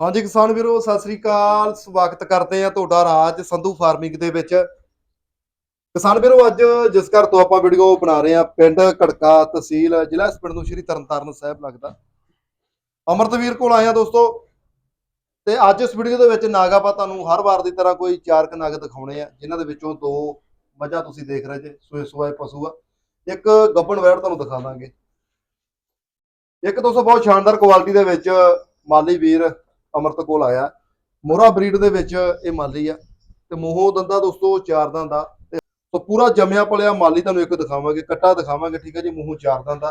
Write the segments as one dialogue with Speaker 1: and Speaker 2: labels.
Speaker 1: ਹਾਂਜੀ ਕਿਸਾਨ ਵੀਰੋ, ਸਤਿ ਸ੍ਰੀ ਅਕਾਲ। ਸਵਾਗਤ ਕਰਦੇ ਆ ਤੁਹਾਡਾ ਰਾਜ ਸੰਧੂ ਫਾਰਮਿੰਗ ਦੇ ਵਿੱਚ। ਕਿਸਾਨ ਵੀਰੋ, ਅੱਜ ਜਿਸ ਘਰ ਤੋਂ ਆਪਾਂ ਵੀਡੀਓ ਬਣਾ ਰਹੇ ਆ ਪਿੰਡ ਕੜਕਾ ਤਹਿਸੀਲ, ਜ਼ਿਲ੍ਹਾ ਇਸ ਪਿੰਡ ਨੂੰ ਸ਼੍ਰੀ ਤਰਨਤਾਰਨ ਸਾਹਿਬ ਲੱਗਦਾ। ਅਮਰਤਵੀਰ ਕੋਲ ਆਏ ਆ ਦੋਸਤੋ। ਤੇ ਅੱਜ ਇਸ ਵੀਡੀਓ ਦੇ ਵਿੱਚ ਨਾਗ ਆਪਾਂ ਤੁਹਾਨੂੰ ਹਰ ਵਾਰ ਦੀ ਤਰ੍ਹਾਂ ਕੋਈ ਚਾਰ ਕ ਨਾਗ ਦਿਖਾਉਣੇ ਆ, ਜਿਨ੍ਹਾਂ ਦੇ ਵਿੱਚੋਂ ਦੋ ਮੱਝਾਂ ਤੁਸੀਂ ਦੇਖ ਰਹੇ ਜੇ, ਸੋਏ ਸੂਏ ਪਸ਼ੂ ਆ। ਇੱਕ ਗੱਬਣ ਵੈੜ ਤੁਹਾਨੂੰ ਦਿਖਾ ਦਾਂਗੇ। ਇੱਕ ਦੋਸਤੋ, ਬਹੁਤ ਸ਼ਾਨਦਾਰ ਕੁਆਲਿਟੀ ਦੇ ਵਿੱਚ ਮਾਲੀ ਵੀਰ ਅਮਰਤ ਕੋਲ ਆਇਆ। ਮੋਹਰਾ ਬਰੀਡ ਦੇ ਵਿੱਚ ਇਹ ਮਾਲੀ ਆ। ਤੇ ਮੋਹੋ ਦੰਦਾ ਦੋਸਤੋ, ਚਾਰ ਦੰਦਾ ਸੋ ਪੂਰਾ ਜੰਮਿਆ ਪਲਿਆ ਮਾਲੀ ਤੁਹਾਨੂੰ ਇੱਕ ਦਿਖਾਵਾਂਗੇ, ਕੱਟਾ ਦਿਖਾਵਾਂਗੇ, ਠੀਕ ਹੈ ਜੀ, ਮੂੰਹੋਂ ਚਾਰ ਦੰਦਾ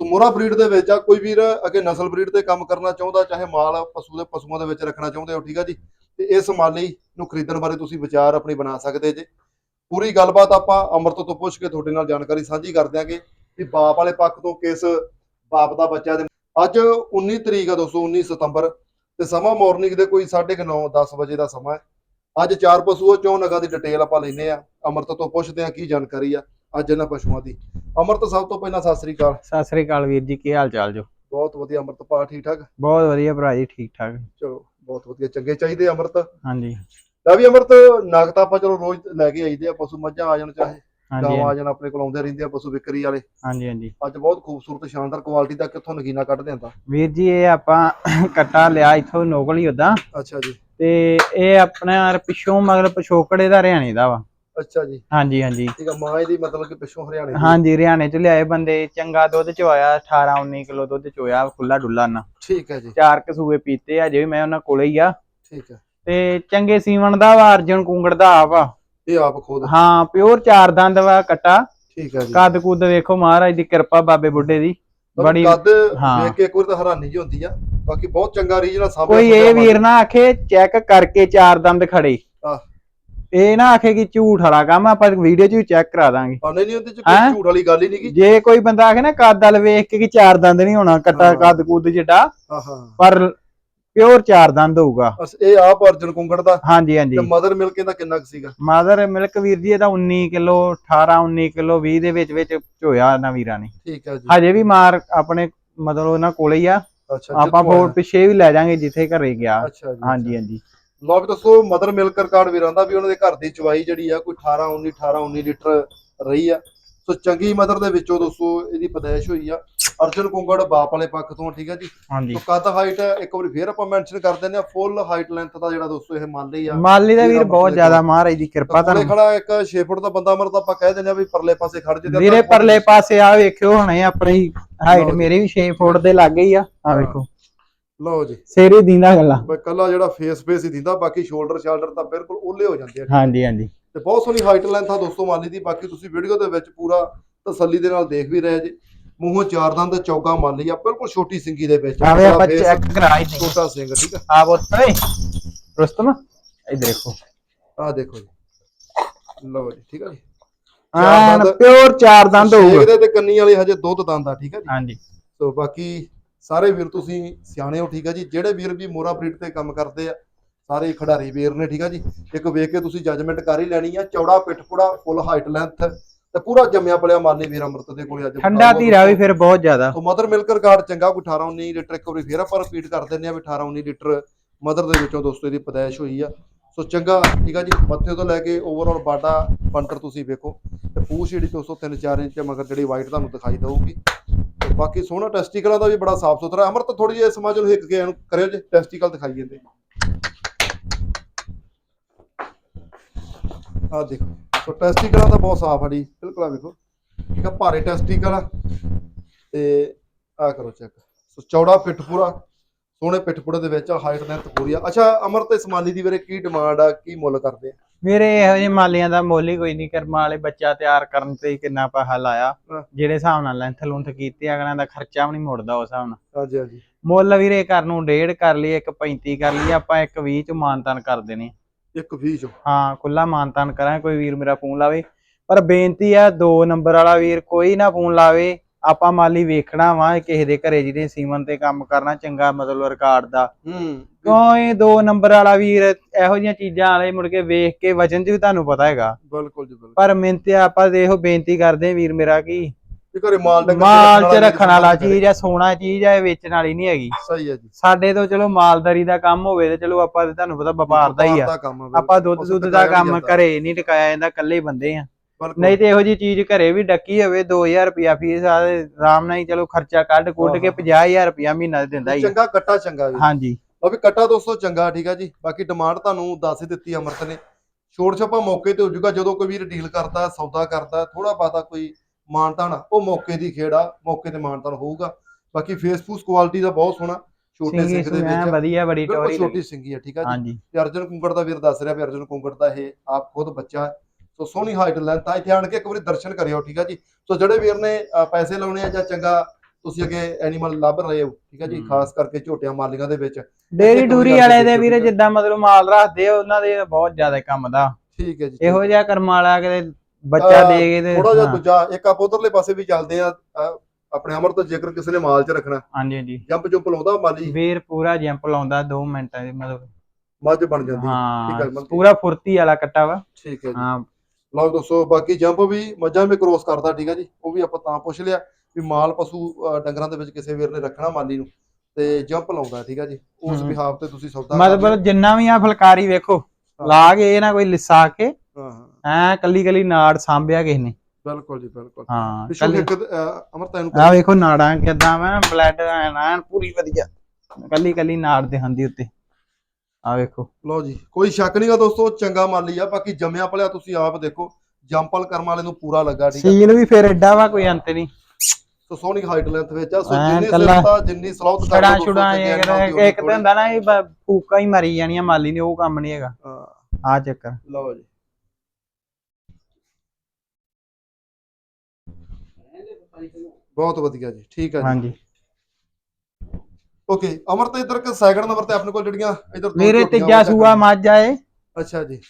Speaker 1: ਸੋ ਮੋਹਰਾ ਬਰੀਡ ਦੇ ਵਿੱਚ ਆ, ਕੋਈ ਵੀਰ ਅੱਗੇ ਨਸਲ ਬਰੀਡ ਤੇ ਕੰਮ ਕਰਨਾ ਚਾਹੁੰਦਾ, ਚਾਹੇ ਮਾਲ ਪਸ਼ੂ ਦੇ ਪਸ਼ੂਆਂ ਦੇ ਵਿੱਚ ਰੱਖਣਾ ਚਾਹੁੰਦੇ ਹੋ, ਠੀਕ ਹੈ ਜੀ। ਤੇ ਇਸ ਮਾਲੀ ਨੂੰ ਖਰੀਦਣ ਬਾਰੇ ਤੁਸੀਂ ਵਿਚਾਰ ਆਪਣੀ ਬਣਾ ਸਕਦੇ ਜੇ। ਪੂਰੀ ਗੱਲਬਾਤ ਆਪਾਂ ਅਮਰਤ ਤੋਂ ਪੁੱਛ ਕੇ ਤੁਹਾਡੇ ਨਾਲ ਜਾਣਕਾਰੀ ਸਾਂਝੀ ਕਰ ਦਿਆਂਗੇ ਵੀ ਬਾਪ ਵਾਲੇ ਪੱਖ ਤੋਂ ਕਿਸ ਬਾਪ ਦਾ ਬੱਚਾ ਦੇ ਅੱਜ 19 ਤਰੀਕ ਆ ਦੋਸਤੋ 19 ਸਤੰਬਰ। ਤੇ ਸਮਾਂ ਮਾਰਨਿੰਗ ਦੇ ਕੋਈ 9:30 10 ਵਜੇ ਦਾ ਸਮਾਂ ਹੈ। ਅੱਜ ਚਾਰ ਪਸ਼ੂਆਂ ਚੋਂ ਨਗਾਂ ਦੀ ਡਿਟੇਲ ਆਪਾਂ ਲੈਨੇ ਆ ਅਮਰਤ ਤੋਂ ਪੁੱਛਦੇ ਆ ਕੀ ਜਾਣਕਾਰੀ ਆ ਅੱਜ ਇਹਨਾਂ ਪਸ਼ੂਆਂ ਦੀ। ਅਮਰਤ ਸਭ ਤੋਂ ਪਹਿਲਾਂ ਸਤਿ ਸ੍ਰੀ ਅਕਾਲ।
Speaker 2: ਸਤਿ ਸ੍ਰੀ ਅਕਾਲ ਵੀਰ ਜੀ ਕੀ ਹਾਲ ਚਾਲ ਜੋ?
Speaker 1: ਬਹੁਤ ਵਧੀਆ ਅਮਰਤ ਪਾ ਠੀਕ ਠਾਕ
Speaker 2: ਬਹੁਤ ਵਧੀਆ ਭਰਾ ਜੀ ਠੀਕ ਠਾਕ
Speaker 1: ਚਲੋ ਬਹੁਤ ਵਧੀਆ ਚੰਗੇ ਚਾਹੀਦੇ ਅਮਰਤ।
Speaker 2: ਹਾਂਜੀ।
Speaker 1: ਲੈ ਵੀ ਅਮਰਤ ਨਗ ਤਾਂ ਆਪਾਂ ਚਲੋ ਰੋਜ਼ ਲੈ ਕੇ ਆਈਦੇ ਆ ਪਸ਼ੂ ਮੱਝਾਂ ਆ ਜਾਣ ਚਾਹੇ।
Speaker 2: ਹਾਂਜੀ
Speaker 1: ਗਾਵਾਂ ਜਾਣ ਆਪਣੇ ਕੋਲ ਆਉਂਦੇ ਰਹਿੰਦੇ ਆ ਪਸ਼ੂ ਵਿਕਰੀ ਵਾਲੇ।
Speaker 2: ਹਾਂਜੀ ਹਾਂਜੀ।
Speaker 1: ਅੱਜ ਬਹੁਤ ਖੂਬਸੂਰਤ ਸ਼ਾਨਦਾਰ ਕੁਆਲਿਟੀ ਦਾ ਕਿੱਥੋਂ ਨਗੀਨਾ ਕੱਢਦੇ ਆਂ ਤਾਂ
Speaker 2: ਵੀਰ ਜੀ ਇਹ ਆਪਾਂ ਕੱਟਾ ਲਿਆ ਇਥੋਂ ਨੋਕਲ ਹੀ ਉਦਾਂ
Speaker 1: ਅੱਛਾ ਜੀ।
Speaker 2: ਤੇ ਇਹ ਆਪਣਾ ਪਿੱਛੋਂ ਮਗਰ ਪਿਛੋਕੜੇ ਦਾ ਹਰਿਆਣੇ ਦਾ ਵਾ।
Speaker 1: ਅੱਛਾ ਜੀ।
Speaker 2: ਹਾਂਜੀ ਹਾਂਜੀ।
Speaker 1: ਠੀਕ ਆ ਮਾਂ ਇਹਦੀ ਮਤਲਬ ਕਿ ਪਿੱਛੋਂ ਹਰਿਆਣੇ ਦੀ।
Speaker 2: ਹਾਂਜੀ ਹਰਿਆਣੇ ਚ ਲਿਆਏ ਬੰਦੇ ਚੰਗਾ ਦੁੱਧ ਚੋਇਆ 18 19 ਕਿਲੋ ਦੁੱਧ ਚੋਇਆ ਖੁੱਲਾ ਡੁੱਲਾ ਨਾ
Speaker 1: ਠੀਕ ਹੈ ਜੀ।
Speaker 2: ਚਾਰ ਕਸੂਏ ਪੀਤੇ ਆ ਜੇ ਮੈਂ ਉਹਨਾਂ ਕੋਲੇ ਹੀ ਆ।
Speaker 1: ਠੀਕ ਹੈ
Speaker 2: ਤੇ ਚੰਗੇ ਸੀਵਣ ਦਾ ਵਾ ਅਰਜਨ ਕੁੰਗੜ ਦਾ ਆ। ਵਾ
Speaker 1: ਇਹ ਆਪ ਖੁਦ
Speaker 2: ਹਾਂ ਪਿਓਰ ਚਾਰ ਦੰਦ ਵਾ ਕੱਟਾ।
Speaker 1: ਠੀਕ ਹੈ ਜੀ।
Speaker 2: ਕੱਦ ਕੁੱਦ ਵੇਖੋ ਮਹਾਰਾਜ ਦੀ ਕਿਰਪਾ ਬਾਬੇ ਬੁੱਢੇ ਦੀ।
Speaker 1: ਬੜੀ ਕੱਦ। ਵੇਖ ਕੇ ਇੱਕ ਵਾਰ ਤਾਂ ਹੈਰਾਨੀ ਜੀ ਹੁੰਦੀ ਆ। ਬਾਕੀ ਬਹੁਤ ਚੰਗਾ ਰੀਜਨਲ ਸਾਹਮਣੇ
Speaker 2: ਕੋਈ ਇਹ ਵੀਰ ਨਾ ਆਖੇ ਚੈੱਕ ਕਰਕੇ ਚਾਰ ਦੰਦ ਖੜੇ। ਇਹ ਨਾ ਆਖੇ ਕਿ ਝੂਠ ਵਾਲਾ ਕੰਮ ਆਪਾਂ ਵੀਡੀਓ 'ਚ ਵੀ ਚੈੱਕ ਕਰਾ ਦਾਂਗੇ।
Speaker 1: ਨਹੀਂ ਨਹੀਂ ਉਹਦੇ ਚ? ਕੋਈ ਝੂਠ ਵਾਲੀ ਗੱਲ ਹੀ ਨਹੀਂ ਗੀ।
Speaker 2: ਜੇ ਕੋਈ ਬੰਦਾ ਆਖੇ ਨਾ ਕੱਦ ਵਾਲ ਵੇਖ ਕੇ ਕਿ ਚਾਰ ਦੰਦ ਨਹੀਂ ਹੋਣਾ ਕੱਟਾ। ਕੱਦ ਕੁੱਦ ਜਿੱਡਾ। ਪਰ ਪਿਓਰ ਚਾਰ ਦੰਦ ਹੋਊਗਾ।
Speaker 1: ਬਸ ਇਹ ਆਪ ਅਰਜਨ ਕੁੰਗੜ ਦਾ?
Speaker 2: ਹਾਂਜੀ ਹਾਂਜੀ।
Speaker 1: ਤੇ ਮਦਰ ਮਿਲਕ ਇਹਦਾ ਕਿੰਨਾ ਕੁ ਸੀਗਾ?
Speaker 2: ਮਾਦਰ ਮਿਲਕ ਵੀਰ ਜੀ ਇਹਦਾ 19 ਕਿਲੋ 18 19 ਕਿਲੋ 20 ਦੇ ਵਿੱਚ ਵਿੱਚ ਝੋਇਆ ਨਾ ਵੀਰਾਂ ਨੇ।
Speaker 1: ਠੀਕ ਹੈ ਜੀ।
Speaker 2: ਹਜੇ ਵੀ ਮਾਰ ਆਪਣੇ ਮਤਲਬ ਉਹਨਾਂ ਕੋਲੇ ਹੀ ਆ।
Speaker 1: ਅੱਛਾ
Speaker 2: ਆਪਾਂ
Speaker 1: ਜਿੱਥੋਂ
Speaker 2: ਫੋਰ ਪਿੱਛੇ ਵੀ ਲੈ ਜਾਾਂਗੇ ਜਿੱਥੇ ਘਰੇ ਗਿਆ।
Speaker 1: ਆਇਆ। ਅੱਛਾ ਜੀ।
Speaker 2: ਹਾਂਜੀ ਹਾਂਜੀ।
Speaker 1: ਲੋ ਵੀ ਦੱਸੋ ਮਦਰ ਮਿਲਕ ਰਿਕਾਰਡ ਵੀਰਾਂ ਦਾ ਵੀ ਉਹਨਾਂ ਦੇ ਘਰ ਦੀ ਚਵਾਈ ਜਿਹੜੀ ਆ ਕੋਈ 18 19 18 19 ਲੀਟਰ ਰਹੀ ਆ। ਸੋ ਚੰਗੀ ਮਦਰ ਦੇ ਵਿੱਚੋਂ ਦੋਸਤੋ ਇਹਦੀ ਪਦੈਸ਼ ਹੋਈ ਆ। ਅਰਜਨ ਕੁੰਗੜ ਬਾਪ ਵਾਲੇ ਪੱਖ ਤੋਂ ਠੀਕ ਹੈ ਜੀ?
Speaker 2: ਹਾਂਜੀ।
Speaker 1: ਕੱਦ ਹਾਈਟ ਇੱਕ ਵਾਰੀ ਫੇਰ ਆਪਾਂ ਮੈਂਸ਼ਨ ਕਰ ਦਿੰਦੇ ਆ ਫੁੱਲ ਹਾਈਟ ਲੈਂਥ ਦਾ ਜਿਹੜਾ ਦੋਸਤੋ ਇਹ ਮੰਨ ਲਈ ਆ।
Speaker 2: ਮਾਲੀ ਦਾ
Speaker 1: ਵੀਰ
Speaker 2: ਬਹੁਤ ਜ਼ਿਆਦਾ ਮਹਾਰਾਜ ਦੀ ਕਿਰਪਾ ਤੁਹਾਨੂੰ।
Speaker 1: ਖੜਾ ਇੱਕ 6 ਫੁੱਟ ਦਾ ਬੰਦਾ ਮਰ ਤਾਂ ਆਪਾਂ ਕਹਿ ਦਿੰਦੇ ਆ ਵੀ ਪਰਲੇ ਪਾਸੇ ਖੜ ਜੇ
Speaker 2: ਵੀਰੇ ਪਰਲੇ ਪਾਸੇ ਆ ਵੇਖਿਓ ਹੁਣੇ ਆਪਣੀ ਹਾਈਟ। ਮੇਰੀ ਵੀ 6 ਫੁੱਟ ਦੇ ਲੱਗੇ ਹੀ ਆ ਆ। ਵੇਖੋ।
Speaker 1: ਲਓ ਜੀ।
Speaker 2: ਸੇਰੀ ਦੀਨਾ ਗੱਲਾਂ।
Speaker 1: ਬਈ ਕੱਲਾ ਜਿਹੜਾ ਫੇਸ ਫੇਸ ਹੀ ਦਿੰਦਾ ਬਾਕੀ ਸ਼ੋਲਡਰ ਸ਼ਾਲਡਰ ਤਾਂ ਬਿਲਕੁਲ ਓਲੇ ਹੋ ਜਾਂਦੇ ਆ।
Speaker 2: ਹਾਂਜੀ ਹਾਂਜੀ।
Speaker 1: ਤੇ ਬਹੁਤ ਸੋਹਣੀ ਹਾਈਟ ਲੈਂਥ ਆ ਦੋਸਤੋ ਮਾਲੀ ਦੀ ਬਾਕੀ ਤੁਸੀਂ ਵੀਡੀਓ ਦੇ ਵਿੱਚ ਪੂਰਾ ਤਸੱਲੀ ਦੇ ਨਾਲ ਦੇਖ ਵੀ ਰਹੇ ਜੀ। ਮੂੰਹੋਂ ਚਾਰ ਦੰਦ ਚੌਗਾ ਮਾਲੀ ਆ ਬਿਲਕੁਲ ਛੋਟੀ ਸਿੰਗੀ ਦੇ ਵਿੱਚ।
Speaker 2: ਆਵੇ ਆਪਾਂ
Speaker 1: face,
Speaker 2: ਚੈੱਕ ਕਰਾ ਹੀ ਦੇ
Speaker 1: ਛੋਟਾ ਸਿੰਘ ਠੀਕ ਆ?
Speaker 2: ਆ ਬੋਤ ਓਏ ਰੁਸਤਮ ਇਧਰ ਦੇਖੋ।
Speaker 1: ਆਹ ਦੇਖੋ ਜੀ। ਲਓ ਜੀ ਠੀਕ ਆ ਜੀ। ਦੰਦ-
Speaker 2: ਪਿਓਰ ਚਾਰ ਦੰਦ ਹੋਊਗਾ।
Speaker 1: ਸ਼ੇਕ ਦੇ ਤੇ ਕੰਨੀ ਵਾਲੀ ਹਜੇ ਦੁੱਧ ਦੰਦ ਆ ਠੀਕ ਆ ਜੀ।
Speaker 2: ਹਾਂਜੀ।
Speaker 1: ਸੋ ਬਾਕੀ ਸਾਰੇ ਵੀਰ ਤੁਸੀਂ ਸਿਆਣੇ ਹੋ ਠੀਕ ਆ ਜੀ। ਜਿਹੜੇ ਵੀਰ ਵੀ ਮੋਰਾ ਬਰੀਡ ਤੇ ਕੰਮ ਕਰਦੇ ਆ ਸਾਰੇ ਖਿਡਾਰੀ ਵੀਰ ਨੇ ਠੀਕ ਆ ਜੀ। ਇੱਕ ਵੇਖ ਕੇ ਤੁਸੀਂ ਜੱਜਮੈਂਟ ਕਰ ਹੀ ਲੈਣੀ ਆ। ਚੌੜਾ ਪਿੱਠਪੂੜਾ ਫੁੱਲ ਹਾਈਟ ਲੈਂਥ ਤੇ ਪੂਰਾ ਜੰਮਿਆ ਪਲਿਆ ਮਾਲੀ ਵੀਰ ਅਮਰਤ ਦੇ ਕੋਲੇ ਅੱਜ
Speaker 2: ਠੰਡਾ ਧੀਰਾ ਵੀ ਫਿਰ ਬਹੁਤ ਜ਼ਿਆਦਾ।
Speaker 1: ਸੋ ਮਦਰ ਮਿਲਕ ਰਿਕਾਰਡ ਚੰਗਾ ਕੋਈ 18 19 ਲੀਟਰ ਇੱਕ ਵਾਰੀ ਫੇਰ ਆਪਾਂ ਰਿਪੀਟ ਕਰ ਦਿੰਦੇ ਆ ਵੀ 18 19 ਲੀਟਰ ਮਦਰ ਦੇ ਵਿੱਚੋਂ ਦੋਸਤੋ ਇਹਦੀ ਪਦੈਸ਼ ਹੋਈ ਆ। ਸੋ ਚੰਗਾ ਠੀਕ ਆ ਜੀ। ਮੱਥੇ ਤੋਂ ਲੈ ਕੇ ਓਵਰਆਲ ਬਾਡਾ ਬੰਟਰ ਤੁਸੀਂ ਵੇਖੋ। ਤੇ ਪੂਛ ਜਿਹੜੀ ਦੋਸਤੋ 3-4 ਇੰਚ ਮਗਰ ਜਿਹੜੀ ਵਾਈਟ ਤੁਹਾਨੂੰ ਦਿਖਾਈ ਦਊਗੀ। ਤੇ ਬਾਕੀ ਸੋਹਣਾ ਟੈਸਟੀਕਲਾਂ ਦਾ ਵੀ ਬੜਾ ਸਾਫ਼ ਸੁਥਰਾ ਅਮਰਤ ਥੋੜੀ ਜਿਹੀ ਸਮਾਜ ਨੂੰ ਹਿੱਕ ਕੇ ਇਹਨੂੰ ਕਰਿਓ ਜੇ ਟੈਸਟੀਕਲ ਦਿਖਾਈ ਜਾਂਦੇ। ਆ ਦੇਖੋ। ਸੋ ਟੈਸਟੀਕਲਾਂ ਦਾ ਬਹੁਤ ਸਾਫ਼ ਆੜੀ ਬਿਲਕੁਲ ਆ ਵੇਖੋ ਠੀਕ ਆ ਭਾਰੇ ਟੈਸਟੀਕਲ ਆ ਤੇ ਆ ਕਰੋ ਚੈੱਕ ਸੋ ਚੌੜਾ ਪਿੱਠ ਪੂਰਾ ਸੋਹਣੇ ਪਿੱਠ ਪੂੜੇ ਦੇ ਵਿੱਚ ਹਾਈਟ ਲੈਂਥ ਪੂਰੀ ਆ। ਅੱਛਾ ਅਮਰ ਤੇ ਸਮਾਲੀ ਦੀ ਵੀਰੇ ਕੀ ਡਿਮਾਂਡ ਆ ਕੀ ਮੁੱਲ ਕਰਦੇ ਆ?
Speaker 2: ਮੇਰੇ ਇਹੋ ਜਿਹੇ ਮਾਲੀਆਂ ਦਾ ਮੁੱਲ ਹੀ ਕੋਈ ਨਹੀਂ। ਕਰਮਾ ਵਾਲੇ ਬੱਚਾ ਤਿਆਰ ਕਰਨ ਤੇ ਹੀ ਕਿੰਨਾ ਪੈਸਾ ਲਾਇਆ। ਜਿਹੜੇ ਹਿਸਾਬ ਨਾਲ ਲੈਂਥ ਲੁੰਥ ਕੀਤੀ ਅਗਲਿਆਂ ਦਾ ਖਰਚਾ ਵੀ ਨਹੀਂ ਮੁੜਦਾ ਉਸ ਹਿਸਾਬ ਨਾਲ।
Speaker 1: ਹਾਂਜੀ ਹਾਂਜੀ।
Speaker 2: ਮੁੱਲ ਵੀਰੇ ਘਰ ਨੂੰ ਡੇਢ ਕਰ ਲਈ ਇੱਕ 35 ਕਰ ਲਈ ਆਪਾਂ ਇੱਕ 20 ਚ ਮਾਨਤਾਨ ਕਰ ਦੇਣੇ।
Speaker 1: ਇੱਕ 20 ਚੋਂ।
Speaker 2: ਹਾਂ ਖੁੱਲਾ ਮਾਨਤਾਨ ਕਰਾਂ ਕੋਈ ਵੀਰ ਮੇਰਾ ਫੋਨ ਲਾਵੇ। ਪਰ ਬੇਨਤੀ ਆ ਦੋ ਨੰਬਰ ਵਾਲਾ ਵੀਰ ਕੋਈ ਨਾ ਫੋਨ ਲਾਵੇ। ਆਪਾਂ ਮਾਲੀ ਵੇਖਣਾ ਵਾ ਕਿਸੇ ਦੇ ਘਰੇ ਜਿਹਦੇ ਸੀਮਨ ਤੇ ਕੰਮ ਕਰਨਾ ਚੰਗਾ ਮਤਲਬ ਰਿਕਾਰਡ ਦਾ।
Speaker 1: ਹੂੰ
Speaker 2: ਇਹ ਦੋ ਨੰਬਰ ਵਾਲਾ ਵੀਰ ਇਹੋ ਜਿਹੀਆਂ ਚੀਜ਼ਾਂ ਵਾਲੇ ਮੁੜ ਕੇ ਵੇਖ ਕੇ ਵਜਨ ਵੀ ਤੁਹਾਨੂੰ ਪਤਾ ਹੈਗਾ।
Speaker 1: ਬਿਲਕੁਲ ਜੀ ਬਿਲਕੁਲ।
Speaker 2: ਪਰ ਮਿਹਨਤ ਆਪਾਂ ਇਹੋ ਬੇਨਤੀ ਕਰਦੇ ਆ ਵੀਰ ਮੇਰਾ ਕਿ
Speaker 1: ਵੀ ਘਰੇ ਮਾਲ ਡੰਗਰ
Speaker 2: ਮਾਲ ਚ ਰੱਖਣ ਵਾਲਾ। ਚੀਜ਼ ਆ ਸੋਨਾ ਚੀਜ਼ ਆ ਇਹ ਵੇਚਣ ਵਾਲੀ ਨਹੀਂ ਹੈਗੀ
Speaker 1: ਸਹੀ ਹੈ ਜੀ
Speaker 2: ਸਾਡੇ ਤੋਂ ਚਲੋ ਮਾਲਦਾਰੀ ਦਾ ਕੰਮ ਹੋਵੇ ਤੇ ਚਲੋ ਆਪਾਂ ਤੇ ਤੁਹਾਨੂੰ ਪਤਾ ਵਪਾਰ ਦਾ ਹੀ ਆ। ਆਪਾਂ ਦੁੱਧ ਦੁੱਧ ਦਾ ਕੰਮ। ਘਰੇ ਨਹੀਂ ਟਿਕਾਇਆ ਜਾਂਦਾ ਇਕੱਲੇ ਬੰਦੇ ਆ। ਨਹੀਂ ਤੇ ਇਹੋ ਜੀ ਚੀਜ਼ ਘਰੇ ਵੀ ਡੱਕੀ ਹੋਵੇ 2000 ਰੁਪਿਆ ਫੀਸ ਆ ਤੇ ਆਰਾਮ ਨਾਲ ਹੀ ਚਲੋ ਖਰਚਾ ਕੱਢ ਕੁੱਟ ਕੇ
Speaker 1: ਹਾਂ।
Speaker 2: 50000 ਰੁਪਿਆ ਮਹੀਨਾ ਦਿੰਦਾ ਹੀ।
Speaker 1: ਚੰਗਾ ਕੱਟਾ ਚੰਗਾ ਵੀ
Speaker 2: ਹਾਂਜੀ
Speaker 1: ਉਹ ਵੀ ਕੱਟਾ ਦੋਸਤੋ ਚੰਗਾ ਠੀਕ ਆ ਜੀ ਬਾਕੀ ਡਿਮਾਂਡ ਤੁਹਾਨੂੰ ਦੱਸ ਹੀ ਦਿੱਤੀ ਅਮਰਤ ਨੇ ਛੋੜ ਛੱਪਾ ਮੌਕੇ ਤੇ ਹੋ ਜਾਊਗਾ ਜਦੋਂ ਕੋਈ ਵੀਰ ਡੀਲ ਕਰਦਾ ਸੌਦਾ ਕਰਦਾ ਥੋੜਾ ਬਾਤਾ ਕੋਈ ਮਾਨਤਾਨ ਉਹ ਮੌਕੇ ਦੀ ਖੇੜਾ ਮੌਕੇ ਤੇ ਮਾਨਤਾਨ ਹੋਊਗਾ। ਬਾਕੀ ਫੇਸਬੁੱਕ ਕੁਆਲਿਟੀ ਦਾ ਬਹੁਤ ਸੋਹਣਾ ਛੋਟੇ ਸਿੰਘ ਦੇ ਵਿੱਚ।
Speaker 2: ਵਧੀਆ ਬੜੀ ਟੋਰੀ
Speaker 1: ਛੋਟੀ ਸਿੰਗੀ ਆ ਠੀਕ ਆ ਜੀ। ਤੇ ਅਰਜਨ ਕੁੰਗੜ ਦਾ ਵੀਰ ਦੱਸ ਰਿਹਾ ਵੀ ਅਰਜਨ ਕੁੰਗੜ ਦਾ ਇਹ ਆਪ ਖੁਦ ਬੱਚਾ ਹੈ। ਸੋ ਸੋਹਣੀ ਹਾਈਟ ਲੈਂਥ ਆ। ਇੱਥੇ ਆਣ ਕੇ ਇੱਕ ਵਾਰੀ ਦਰਸ਼ਨ ਕਰਿਓ ਠੀਕ ਆ ਜੀ। ਸੋ ਜਿਹੜੇ ਵੀਰ ਨੇ ਪੈਸੇ ਲਾਉਣੇ ਆ ਜਾਂ ਚੰਗਾ ਤੁਸੀਂ ਅੱਗੇ ਐਨੀਮਲ ਲੱਭ ਰਹੇ ਹੋ ਠੀਕ ਆ ਜੀ। ਖਾਸ ਕਰਕੇ ਝੋਟਿਆਂ ਮਾਲੀਆਂ ਦੇ ਵਿੱਚ।
Speaker 2: ਡੇਰੀ ਡੂਰੀ ਵਾਲੇ ਦੇ ਵੀਰੇ
Speaker 1: ਆ।
Speaker 2: ਜਿੱਦਾਂ ਮਤਲਬ ਮਾਲ ਰੱਖਦੇ ਆ ਉਹਨਾਂ ਦੇ ਬਹੁਤ ਜ਼ਿਆਦਾ ਕੰਮ ਦਾ।
Speaker 1: ਠੀਕ ਹੈ ਜੀ
Speaker 2: ਇਹੋ ਜਿਹਾ ਕਰਮ ਵਾਲਾ ਕਿਤੇ ਬੱਚਾ ਦੇ ਕੇ ਤੇ
Speaker 1: ਥੋੜਾ ਜਿਹਾ
Speaker 2: ਹਾਂ,
Speaker 1: ਦੂਜਾ ਇੱਕ ਆਪ ਉਧਰਲੇ ਪਾਸੇ ਵੀ ਚੱਲਦੇ ਆ ਆਪਣੇ ਅਮਰ ਤੋਂ ਜੇਕਰ ਕਿਸੇ ਨੇ ਮਾਲ 'ਚ ਰੱਖਣਾ।
Speaker 2: ਹਾਂਜੀ ਹਾਂਜੀ।
Speaker 1: ਜੰਪ ਜੰਪ ਲਾਉਂਦਾ ਮਾਲੀ।
Speaker 2: ਵੀਰ ਪੂਰਾ ਜੰਪ ਲਾਉਂਦਾ 2 ਮਿੰਟਾਂ ਦੇ ਮਤਲਬ।
Speaker 1: ਮੱਝ ਬਣ ਜਾਂਦੀ। ਹੈ। ਠੀਕ ਹੈ
Speaker 2: ਹਾਂ
Speaker 1: ਮਤਲਬ
Speaker 2: ਪੂਰਾ ਫੁਰਤੀ ਵਾਲਾ ਕੱਟਾ ਵਾ।
Speaker 1: ਠੀਕ ਹੈ ਜੀ।
Speaker 2: ਹਾਂ।
Speaker 1: ਲਓ ਦੋਸਤੋ ਬਾਕੀ ਜੰਪ ਵੀ ਮੱਝਾਂ ਵੀ ਕ੍ਰੋਸ ਕਰਦਾ ਠੀਕ ਹੈ ਜੀ। ਉਹ ਵੀ ਆਪਾਂ ਤਾਂ ਪੁੱਛ ਲਿਆ ਵੀ ਮਾਲ ਪਸ਼ੂ ਡੰਗਰਾਂ ਦੇ ਵਿੱਚ ਕਿਸੇ ਵੀਰ ਨੇ ਰੱਖਣਾ ਮਾਲੀ ਨੂੰ ਤੇ ਜੰਪ ਲਾਉਂਦਾ ਠੀਕ ਹੈ ਜੀ। ਉਸ
Speaker 2: ਹਮ।
Speaker 1: ਬਿਹਾਫ ਤੇ ਤੁਸੀਂ ਸੌਦਾ ਕਰ ਲਿਓ।
Speaker 2: ਮਤਲਬ ਜਿੰਨਾ ਵੀ ਆ ਫਲਕਾਰੀ ਵੇਖੋ। ਲਾ ਕੇ ਇਹ ਨਾ ਕੋਈ ਲਿਸਾ ਕੇ
Speaker 1: ਹਾਂ ਹਾਂ।
Speaker 2: ਐ ਕੱਲੀ ਕੱਲੀ ਨਾੜ ਸਾਂਭਿਆ ਕਿਸ ਨੇ।
Speaker 1: ਬਿਲਕੁਲ ਜੀ ਬਿਲਕੁਲ।
Speaker 2: ਹਾਂ ਕੱਲੀ
Speaker 1: ਇੱਕ ਅਮਰਤਾ ਨੂੰ
Speaker 2: ਆ ਵੇਖੋ ਨਾੜਾਂ ਕਿਦਾਂ ਵਾ ਬਲੱਡ ਐਨ ਪੂਰੀ ਵਧੀਆ। ਕੱਲੀ ਕੱਲੀ ਨਾੜ ਦੇ ਹੰਦੀ ਉੱਤੇ। ਆ ਵੇਖੋ।
Speaker 1: ਲਓ ਜੀ ਕੋਈ ਸ਼ੱਕ ਨਹੀਂਗਾ ਦੋਸਤੋ ਚੰਗਾ ਮਾਲੀ ਆ ਬਾਕੀ ਜੰਮਿਆ ਪਲਿਆ ਤੁਸੀਂ ਆਪ ਦੇਖੋ ਜੰਪਲ ਕਰਮ ਵਾਲੇ ਨੂੰ ਪੂਰਾ ਲੱਗਾ ਠੀਕ ਹੈ
Speaker 2: ਸੀਲ ਵੀ ਫਿਰ ਐਡਾ ਵਾ ਕੋਈ ਅੰਤ ਨਹੀਂ
Speaker 1: ਸੋ ਸੋਹਣੀ ਹਾਈਟ ਲੈਂਥ ਵਿੱਚ ਆ। ਸੋ ਜਿੰਨੀ ਸਿਰਤਾ ਜਿੰਨੀ ਸਲੌਤ ਕਰ
Speaker 2: ਛੜਾ ਛੁੜਾ ਇੱਕ ਤਾਂ ਹੁੰਦਾ ਨਾ ਇਹ ਫੂਕਾਂ ਹੀ ਮਾਰੀ ਜਾਣੀਆਂ ਮਾਲੀ ਨੇ ਉਹ ਕੰਮ ਨਹੀਂ ਹੈਗਾ।
Speaker 1: ਹਾਂ,
Speaker 2: ਆ ਚੱਕਰ।
Speaker 1: ਲਓ ਜੀ। ਬਹੁਤ ਵਧੀਆ ਜੀ ਠੀਕ ਹੈ ਜੀ।
Speaker 2: ਹਾਂਜੀ।
Speaker 1: ਓਕੇ ਅਮਰ ਤੇ ਇਧਰ ਕਿ ਸੈਕਿੰਡ ਨੰਬਰ ਤੇ ਆਪਣੇ ਕੋਲ ਜਿਹੜੀਆਂ ਇਧਰ
Speaker 2: ਮੇਰੇ ਤੀਜਾ ਸੂਆ ਮੱਝ ਆਏ
Speaker 1: ਅੱਛਾ ਜੀ।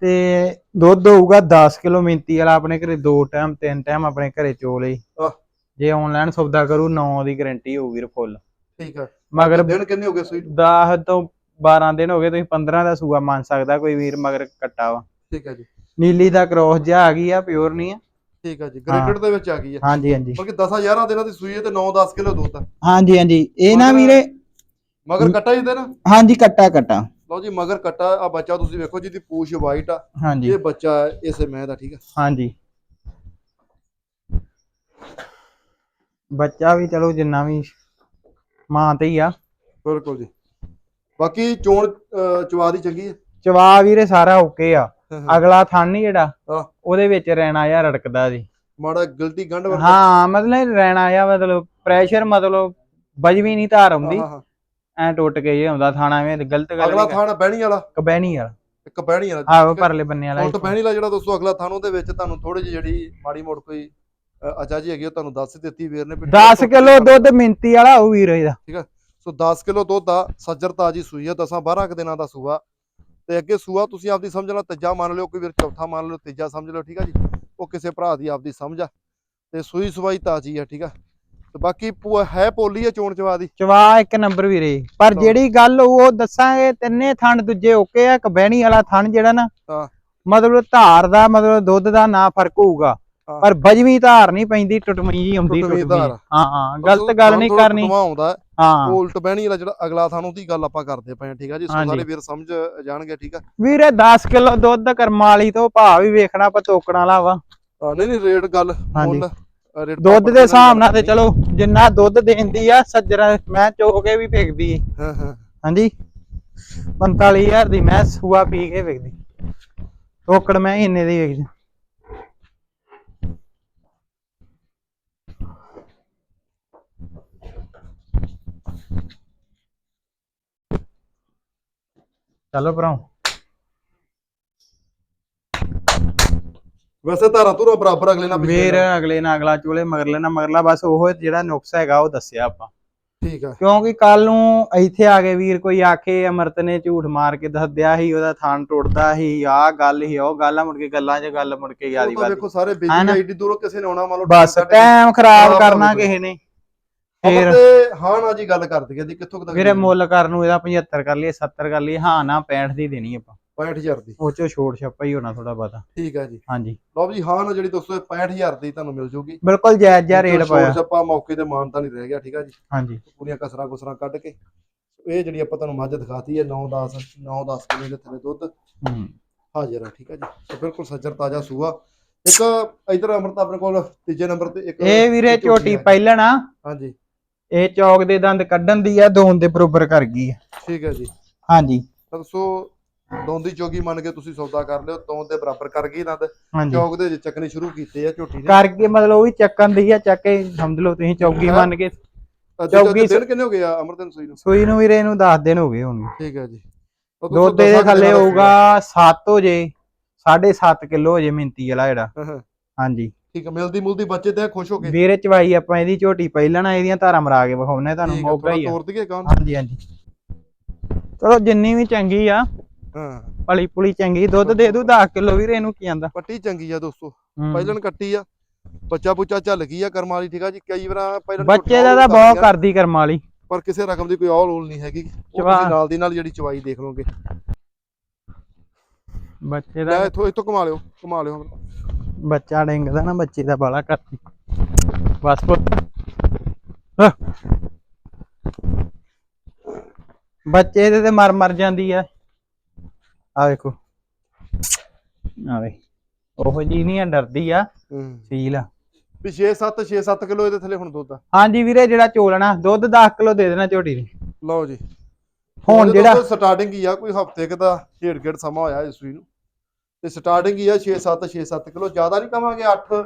Speaker 2: ਤੇ ਦੁੱਧ ਹੋਊਗਾ 10 ਕਿਲੋ ਮਿੰਤੀ ਵਾਲਾ ਆਪਣੇ ਘਰੇ ਦੋ ਟਾਈਮ ਤਿੰਨ ਟਾਈਮ ਆਪਣੇ ਘਰੇ ਚੋ ਲਈ
Speaker 1: ਆਹ।
Speaker 2: ਜੇ ਆਨਲਾਈਨ ਸੌਦਾ ਕਰੂ 9 ਦੀ ਗਾਰੰਟੀ ਹੋਊਗੀ ਫੁੱਲ
Speaker 1: ਠੀਕ ਹੈ
Speaker 2: ਮਗਰ
Speaker 1: ਦਿਨ ਕਿੰਨੇ ਹੋ ਗਏ ਸੂਈ
Speaker 2: 10 ਤੋਂ 12 ਦਿਨ ਹੋ ਗਏ ਤੁਸੀਂ 15 ਦਾ ਸੂਆ ਮੰਨ ਸਕਦਾ ਕੋਈ ਵੀਰ ਮਗਰ ਕੱਟਾ ਵਾ।
Speaker 1: ਠੀਕ ਹੈ ਜੀ।
Speaker 2: ਨੀਲੀ ਦਾ ਕ੍ਰੋਸ ਜਿਹਾ ਆ ਗਈ ਆ ਪਿਓਰ ਨਹੀਂ ਆ।
Speaker 1: ਠੀਕ ਹੈ ਜੀ ਗ੍ਰੇਡਡ ਦੇ ਵਿੱਚ ਆ ਗਈ ਹੈ
Speaker 2: ਹਾਂਜੀ ਹਾਂਜੀ।
Speaker 1: ਬਲਕਿ 10 11 ਦਿਨਾਂ ਦੀ ਸੂਈ ਹੈ ਤੇ 9 10 ਕਿਲੋ ਦੁੱਧ ਆ।
Speaker 2: ਹਾਂਜੀ ਹਾਂਜੀ। ਇਹ ਨਾ ਵੀਰੇ
Speaker 1: ਮਗਰ ਕੱਟਾ ਹੀ ਦੇ ਨਾ?
Speaker 2: ਹਾਂਜੀ ਕੱਟਾ ਕੱਟਾ।
Speaker 1: ਲਓ ਜੀ ਮਗਰ ਕੱਟਾ ਆ ਬੱਚਾ ਤੁਸੀਂ ਵੇਖੋ ਜਿਹਦੀ ਪੂਛ ਵਾਈਟ ਆ।
Speaker 2: ਹਾਂਜੀ।
Speaker 1: ਇਹ ਬੱਚਾ ਹੈ ਇਸੇ ਮੈਂ ਦਾ ਠੀਕ ਹੈ
Speaker 2: ਹਾਂਜੀ। ਬੱਚਾ ਵੀ ਚਲੋ ਜਿੰਨਾ ਵੀ ਮਾਂ ਤੇ ਹੀ ਆ।
Speaker 1: ਬਿਲਕੁਲ ਜੀ। ਬਾਕੀ ਚੋਣ ਅਹ, ਚਵਾ ਦੀ ਚੰਗੀ ਹੈ
Speaker 2: ਚਵਾ ਵੀਰੇ ਸਾਰਾ ਓਕੇ ਆ। ਅਗਲਾ ਥਣ ਨਹੀਂ ਜਿਹੜਾ?
Speaker 1: ਹਾਂ।
Speaker 2: ਉਹਦੇ ਵਿੱਚ ਰਹਿਣਾ ਆ ਰੜਕਦਾ ਜੀ।
Speaker 1: ਮਾੜਾ ਗਲਤੀ ਗੰਢ ਵਰਗਾ।
Speaker 2: ਹਾਂ ਮਤਲਬ ਰਹਿਣਾ ਆ ਮਤਲਬ ਪ੍ਰੈਸ਼ਰ ਮਤਲਬ ਬਜਵੀ ਨਹੀਂ ਧਾਰ ਆਉਂਦੀ।
Speaker 1: ਹਾਂ, ਹਾਂ।
Speaker 2: ਐ ਟੁੱਟ ਕੇ ਜੇ ਆਉਂਦਾ ਥਾਣਾ ਐਵੇਂ ਗਲਤ ਗੱਲ
Speaker 1: ਅਗਲਾ ਥਾਣ ਬਹਿਣੀ ਵਾਲਾ।
Speaker 2: ਕਬੈਣੀ ਯਾਰ
Speaker 1: ਇੱਕ ਬਹਿਣੀ ਵਾਲਾ।
Speaker 2: ਆਹੋ ਪਰਲੇ ਬੰਨੇ ਵਾਲਾ
Speaker 1: ਉਲਟ ਬਹਿਣੀ ਵਾਲਾ ਜਿਹੜਾ ਦੋਸਤੋ ਅਗਲਾ ਥਾਣ ਉਹਦੇ ਵਿੱਚ ਤੁਹਾਨੂੰ ਥੋੜੀ ਜਿਹੀ ਜਿਹੜੀ ਮਾੜੀ ਮੋੜ ਕੋਈ ਅਹ, ਅਚਾਜੀ ਹੈਗੀ ਉਹ ਤੁਹਾਨੂੰ ਦੱਸ ਹੀ ਦਿੱਤੀ ਵੀਰ ਨੇ ਵੀ
Speaker 2: 10 ਕਿਲੋ ਦੁੱਧ ਮਿੰਤੀ ਵਾਲਾ ਉਹ ਵੀਰ ਇਹਦਾ।
Speaker 1: ਸੋ 10 ਕਿਲੋ ਦੁੱਧ ਦਾ ਸੱਜਰ ਤਾਜੀ ਸੂਈ ਹੈ 10 12 ਕੁ ਦਿਨਾਂ ਦਾ ਸੂਆ। ਤੇ ਅੱਗੇ ਸੂਆ ਤੁਸੀਂ ਆਪਦੀ ਸਮਝ ਲਓ ਤੀਜਾ ਮੰਨ ਲਿਓ ਕੋਈ ਵੀਰ ਚੌਥਾ ਮੰਨ ਲਿਓ ਤੀਜਾ ਸਮਝ ਲਓ ਠੀਕ ਆ ਜੀ ਉਹ ਕਿਸੇ ਭਰਾ ਦੀ ਆਪਦੀ ਸਮਝ ਆ ਤੇ ਸੂਈ ਸਵਾਈ ਤਾਜੀ ਆ ਠੀਕ ਆ ਤੇ ਬਾਕੀ ਹੈ ਪੋਲੀ ਆ ਚੋਣ ਚਵਾ ਦੀ
Speaker 2: ਚਵਾ ਇੱਕ ਨੰਬਰ ਵੀਰੇ ਪਰ
Speaker 1: ਹਾਂ।
Speaker 2: ਜਿਹੜੀ ਗੱਲ ਉਹ ਦੱਸਾਂਗੇ ਤਿੰਨੇ ਥਣ ਦੂਜੇ ਓਕੇ ਆ ਕਬੈਣੀ ਵਾਲਾ ਥਣ ਜਿਹੜਾ ਨਾ
Speaker 1: ਹਾਂ।
Speaker 2: ਮਤਲਬ ਧਾਰ ਦਾ ਮਤਲਬ ਦੁੱਧ ਦਾ ਨਾ ਫ਼ਰਕ ਹੋਊਗਾ। ਪਰ ਬਜਵੀਂ ਧਾਰ ਨਹੀਂ ਪੈਂਦੀ ਟੁੱਟਵੀਂ ਜੀ ਆਉਂਦੀ
Speaker 1: ਟੁੱਟਵੀਂ।
Speaker 2: ਹਾਂ ਹਾਂ ਗਲਤ ਗੱਲ ਨਹੀਂ ਕਰਨੀ।
Speaker 1: ਆਉਂਦਾ ਹੈ। ਉਲਟ ਬਹਿਣੀ ਵਾਲਾ ਜਿਹੜਾ ਅਗਲਾ ਥਾਂ ਦੀ ਗੱਲ ਆਪਾਂ ਕਰਦੇ ਪਏ ਆ ਠੀਕ ਆ ਜੀ। ਸਾਰੇ ਵੀਰ ਸਮਝ ਜਾਣਗੇ ਠੀਕ ਆ?
Speaker 2: ਵੀਰੇ 10 ਕਿਲੋ ਦੁੱਧ ਕਰਮ ਵਾਲੀ ਤੋਂ ਭਾਅ ਵੀ ਵੇਖਣਾ ਆਪਾਂ ਤੋਕਣ ਵਾਲਾ ਵਾ।
Speaker 1: ਨਹੀਂ ਨਹੀਂ ਰੇਟ ਗੱਲ। ਮੁੱਲ
Speaker 2: ਦੁੱਧ ਦੇ ਹਿਸਾਬ ਨਾਲ ਤੇ ਚਲੋ ਜਿੰਨਾ ਦੁੱਧ ਦੇਂਦੀ ਆ ਸੱਜਰਾ ਮੈਂ ਚੋ ਕੇ ਵੀ ਵੇਖਦੀ
Speaker 1: ਹਾਂ ਹਾਂ।
Speaker 2: ਹਾਂਜੀ? 45000 ਦੀ ਮੈਂ ਸੂਆ ਪੀ ਕੇ ਵੇਖਦੀ। ਤੋਕੜ ਮੈਂ ਇੰਨੇ ਦੀ ਵੇਖਦੀ। ਚਲੋ ਭਰਾ।
Speaker 1: ਵੈਸੇ ਧਾਰਾ ਧੁਰਾ ਬਰਾਬਰ ਅਗਲੇ ਨਾਲ
Speaker 2: ਵੀਰ
Speaker 1: ਨਾਲ।
Speaker 2: ਅਗਲੇ ਨਾਲ ਅਗਲਾ ਚੋਲੇ ਮਗਰਲੇ ਨਾਲ ਮਗਰਲਾ ਬਸ ਉਹ ਜਿਹੜਾ ਨੁਕਸ ਹੈਗਾ ਉਹ ਦੱਸਿਆ ਆਪਾਂ।
Speaker 1: ਠੀਕ ਆ।
Speaker 2: ਕਿਉਂਕਿ ਕੱਲ ਨੂੰ ਇੱਥੇ ਆ ਕੇ ਵੀਰ ਕੋਈ ਆਖੇ ਅਮਰਤ ਨੇ ਝੂਠ ਮਾਰ ਕੇ ਦੱਸਦਿਆ ਸੀ ਉਹਦਾ ਥਾਨ ਟੁੱਟਦਾ ਸੀ ਆਹ ਗੱਲ ਸੀ ਉਹ ਗੱਲ ਆ ਮੁੜ ਕੇ ਗੱਲਾਂ 'ਚ ਗੱਲ ਮੁੜ ਕੇ
Speaker 1: ਉਹ ਤਾਂ
Speaker 2: ਵਾਦੀ
Speaker 1: ਵੇਖੋ ਸਾਰੇ
Speaker 2: ਹੈ
Speaker 1: ਬਿਜ਼ੀ
Speaker 2: ਨਾ?
Speaker 1: ਆਈਡੀ ਦੂਰੋਂ ਕਿਸੇ ਨੇ ਆਉਣਾ ਮੰਨ ਲਓ
Speaker 2: ਬਸ ਟਾਈਮ ਖਰਾਬ
Speaker 1: ਖਰਾਬ
Speaker 2: ਕਰਨਾ ਕਿਸੇ ਨੇ।
Speaker 1: ਆਪਾਂ
Speaker 2: ਫੇਰ
Speaker 1: ਤੇ ਹਾਂ ਨਾ ਜੀ ਗੱਲ ਕਰ ਦਈਏ ਜੀ ਕਿੱਥੋਂ ਕੁ ਤੱਕ
Speaker 2: ਵੀਰੇ ਮੁੱਲ ਕਰਨ ਨੂੰ ਇਹਦਾ 75 ਕਰ ਲਈਏ 70 ਕਰ ਲਈਏ ਹਾਂ ਨਾ 65 ਦੀ ਦੇਣੀ ਆਪਾਂ।
Speaker 1: 65000 ਦੀ।
Speaker 2: ਉਹ ਚੋਂ ਛੋੜ ਛੱਪਾ ਹੀ ਹੋਣਾ ਥੋੜਾ ਬਹੁਤਾ।
Speaker 1: ਠੀਕ ਹੈ ਜੀ।
Speaker 2: ਹਾਂਜੀ।
Speaker 1: ਲਓ ਜੀ ਹਾਂ ਨਾ ਜਿਹੜੀ ਦੋਸਤੋ ਇਹ 65000 ਦੀ ਤੁਹਾਨੂੰ ਮਿਲ ਜੂਗੀ।
Speaker 2: ਬਿਲਕੁਲ ਜਾਇਜ਼ ਜਿਹਾ ਰੇਟ ਪਾਇਆ।
Speaker 1: ਛੱਪਾ ਮੌਕੇ ਤੇ ਮਾਨਤਾ ਨਹੀਂ ਰਹਿ ਗਿਆ ਠੀਕ ਹੈ ਜੀ।
Speaker 2: ਹਾਂਜੀ।
Speaker 1: ਪੂਰੀਆਂ ਕਸਰਾਂ ਕੁਸਰਾਂ ਕੱਢ ਕੇ। ਇਹ ਜਿਹੜੀ ਆਪਾਂ ਤੁਹਾਨੂੰ ਮੱਝ ਦਿਖਾਤੀ ਹੈ 9 10 9 10 ਕਿਲੋ ਦੇ ਥੱਲੇ ਦੁੱਧ।
Speaker 2: ਹੂੰ।
Speaker 1: ਹਾਜ਼ਰ ਆ ਠੀਕ ਹੈ ਜੀ। ਤੇ ਬਿਲਕੁਲ ਸੱਜਰ ਤਾਜ਼ਾ ਸੂਆ। ਇੱਕ ਇਧਰ ਅਮਰਤ ਆਪਣੇ ਕੋਲ ਤੀਜੇ ਨੰਬਰ ਤੇ ਇੱਕ
Speaker 2: ਇਹ ਵੀਰੇ
Speaker 1: ਝੋਟੀ।
Speaker 2: ਪਹਿਲਣ ਆ।
Speaker 1: ਹਾਂਜੀ।
Speaker 2: ਇਹ ਚੌਕ ਦੇ ਦੰਦ ਕੱਢਣ ਦੀ ਆ ਦੋਨ ਦੇ ਬਰੋਬਰ ਕਰ ਗਈ ਆ।
Speaker 1: ਠੀਕ ਹੈ ਜੀ।
Speaker 2: ਹਾਂਜੀ।
Speaker 1: ਤਾਂ ਦੱਸੋ ਦੋਂਦੀ ਚੋਗੀ ਮੰਨ ਕੇ ਤੁਸੀਂ ਸੌਦਾ ਕਰ ਲਿਓ ਦੋਨ ਦੇ ਬਰਾਬਰ ਕਰ ਗਈ ਨਾ
Speaker 2: ਹਾਂਜੀ।
Speaker 1: ਚੌਕ ਦੇ ਵਿੱਚ ਚੱਕਣੇ ਸ਼ੁਰੂ ਕੀਤੇ ਆ ਝੋਟੀ ਨੇ।
Speaker 2: ਕਰਕੇ ਮਤਲਬ ਉਹ ਵੀ ਚੱਕਣ ਦੀ ਆ ਚੱਕ ਕੇ ਸਮਝ ਲਓ ਤੁਸੀਂ
Speaker 1: ਹੈਂ?
Speaker 2: ਮੰਨ ਕੇ।
Speaker 1: ਤਾਂ ਦੂਜਾ
Speaker 2: ਚੌਗੀ
Speaker 1: ਦਿਨ ਕਿੰਨੇ ਹੋ ਗਏ ਆ ਅਮਰਤਨ ਸੂਈ ਨੂੰ?
Speaker 2: ਸੂਈ ਨੂੰ ਵੀਰੇ ਇਹਨੂੰ 10 ਦਿਨ ਹੋ ਗਏ ਹੋਣਗੇ।
Speaker 1: ਠੀਕ ਹੈ ਜੀ। ਤਾਂ ਦੋਸਤੋ
Speaker 2: ਦੁੱਧ ਦੇ
Speaker 1: ਦਸਾਂ
Speaker 2: ਥੱਲੇ
Speaker 1: ਦਾ
Speaker 2: ਹੋਊਗਾ 7 ਹੋ ਜੇ 7.5 ਕਿਲੋ ਹੋ ਜੇ ਮਿੰਤੀ ਵਾਲਾ ਜਿਹੜਾ। ਹਾਂਜੀ।
Speaker 1: ਠੀਕ ਹੈ ਮਿਲਦੀ ਮੁਲਦੀ ਬੱਚੇ ਤੇ ਖੁਸ਼ ਹੋ ਗਏ
Speaker 2: ਵੀਰੇ ਚਵਾਈ ਆਪਾਂ ਇਹਦੀ ਝੋਟੀ ਪਹਿਲਾਂ ਨਾ ਇਹਦੀਆਂ ਧਾਰਾਂ ਮਰਾ ਕੇ ਵਿਖਾਉਣੇ ਤੁਹਾਨੂੰ ਮੌਕਾ ਹੀ ਆ।
Speaker 1: ਦਈਏ
Speaker 2: ਹਾਂਜੀ ਹਾਂਜੀ। ਚਲੋ ਜਿੰਨੀ ਵੀ ਚੰਗੀ ਆ
Speaker 1: ਹਾਂ।
Speaker 2: ਪਲੀ ਪੁਲੀ ਚੰਗੀ ਦੁੱਧ ਦੇ ਦੂ 10 ਕਿਲੋ ਵੀਰੇ ਇਹਨੂੰ ਕੀ ਆਂਦਾ।
Speaker 1: ਪੱਟੀ ਚੰਗੀ ਆ ਦੋਸਤੋ
Speaker 2: ਹੂੰ।
Speaker 1: ਪਹਿਲਣ ਕੱਟੀ ਆ ਬੱਚਾ ਬੁੱਚਾ ਝੱਲ ਗਈ ਆ ਕਰਮ ਵਾਲੀ ਠੀਕ ਆ ਜੀ ਕਈ ਵਾਰ ਪਹਿਲਣ
Speaker 2: ਬੱਚੇ ਦਾ ਤਾਂ ਬਹੁਤ ਕਰਦੀ ਕਰਮ ਵਾਲੀ।
Speaker 1: ਪਰ ਕਿਸੇ ਰਕਮ ਦੀ ਕੋਈ ਔਲ ਔਲ ਨਹੀਂ ਹੈਗੀ ਉਹ ਤੁਸੀਂ ਨਾਲ ਦੀ ਨਾਲ ਜਿਹੜੀ ਚਵਾਈ ਦੇਖ ਲਓਗੇ।
Speaker 2: ਬੱਚੇ ਦਾ
Speaker 1: ਇੱਥੋਂ ਇੱਥੋਂ ਕਮਾ ਲਿਓ ਕਮਾ ਲਿਓ।
Speaker 2: ਬੱਚਾ ਡਿੰਗਦਾ ਨਾ ਬੱਚੇ ਦਾ ਬਾਲਾ ਕਰਦੀ ਬਸ ਪੁੱਤ। ਬੱਚੇ ਦੇ ਤੇ ਮਰ ਮਰ ਜਾਂਦੀ ਆ। ਆ ਵੇਖੋ। ਆ ਵੇ ਉਹ ਜੀ ਨਹੀਂ ਆ ਡਰਦੀ ਆ। ਸੀਲ ਆ।
Speaker 1: ਵੀ 6 7 6 7 ਕਿਲੋ ਇਹਦੇ ਥੱਲੇ ਹੁਣ ਦੁੱਧ ਆ।
Speaker 2: ਹਾਂਜੀ ਵੀਰੇ ਜਿਹੜਾ ਚੋਲਣਾ ਦੁੱਧ 10 ਕਿਲੋ ਦੇ ਦੇਣਾ ਝੋਟੀ ਨੇ।
Speaker 1: ਲਓ ਜੀ।
Speaker 2: ਹੁਣ ਜਿਹੜਾ
Speaker 1: ਸਟਾਰਟਿੰਗ ਹੀ ਆ ਕੋਈ ਹਫ਼ਤੇ ਕ ਦਾ ਢੇੜ ਗੇੜ ਸਮਾਂ ਹੋਇਆ ਇਸ ਸੂਈ ਨੂੰ। ਤੇ ਸਟਾਰਟਿੰਗ ਹੀ ਆ 6 7 6 7 ਕਿਲੋ ਜ਼ਿਆਦਾ ਨਹੀਂ ਕਵਾਂਗੇ 8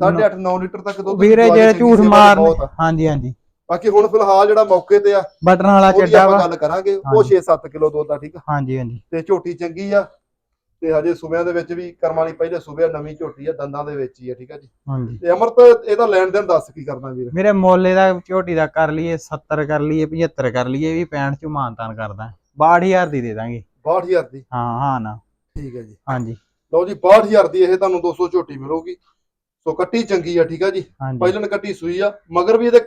Speaker 1: 8.5 9 ਲੀਟਰ ਤੱਕ ਦੁੱਧ
Speaker 2: ਵੀਰੇ ਜਿਹੜੇ ਝੂਠ ਮਾਰਨ। ਹਾਂਜੀ ਹਾਂਜੀ।
Speaker 1: ਬਾਕੀ ਹੁਣ ਫਿਲਹਾਲ ਜਿਹੜਾ ਮੌਕੇ ਤੇ ਆ
Speaker 2: ਬਟਨ ਵਾਲਾ ਚੱਡਾ ਵਾ।
Speaker 1: ਗੱਲ ਕਰਾਂਗੇ ਉਹ
Speaker 2: ਹਾਂਜੀ।
Speaker 1: 6 7 ਕਿਲੋ ਦੁੱਧ ਆ ਠੀਕ ਆ?
Speaker 2: ਹਾਂਜੀ ਹਾਂਜੀ।
Speaker 1: ਤੇ ਝੋਟੀ ਚੰਗੀ ਆ ਤੇ ਹਜੇ ਸੂਬਿਆਂ ਦੇ ਵਿੱਚ ਵੀ ਕਰਮ ਵਾਲੀ ਪਹਿਲੇ ਸੂਬਿਆ ਨਵੀਂ ਝੋਟੀ ਆ ਦੰਦਾਂ ਦੇ ਵਿੱਚ ਹੀ ਆ ਠੀਕ ਆ ਜੀ?
Speaker 2: ਹਾਂਜੀ।
Speaker 1: ਤੇ ਅਮਰਤ ਇਹਦਾ ਲੈਣ ਦੇਣ ਦੱਸ ਕੀ ਕਰਨਾ ਵੀਰ?
Speaker 2: ਮੇਰੇ ਮੋਲੇ ਦਾ ਝੋਟੀ ਦਾ ਕਰ ਲਈਏ 70 ਕਰ ਲਈਏ 75 ਕਰ ਲਈਏ ਵੀ 65 ਚ ਮਾਨਤਾਨ ਕਰਦਾ। 62000 ਦੀ ਦੇ ਦਾਂਗੇ।
Speaker 1: 62000 ਦੀ?
Speaker 2: ਹਾਂ ਹਾਂ ਨਾ।
Speaker 1: ਠੀਕ ਹੈ ਜੀ।
Speaker 2: ਹਾਂਜੀ।
Speaker 1: ਲਓ ਜੀ 62000 ਦੀ ਇਹ ਤੁਹਾਨੂੰ 200 ਝੋਟੀ ਮਿਲੂਗੀ। ਸੋ ਕੱਟੀ ਚੰਗੀ ਆ ਠੀਕ ਆ ਜੀ?
Speaker 2: ਹਾਂਜੀ।
Speaker 1: ਪਹਿਲਨ ਕੱਟੀ ਸੂਈ ਆ ਮਗਰ ਵੀ ਇਹਦੇ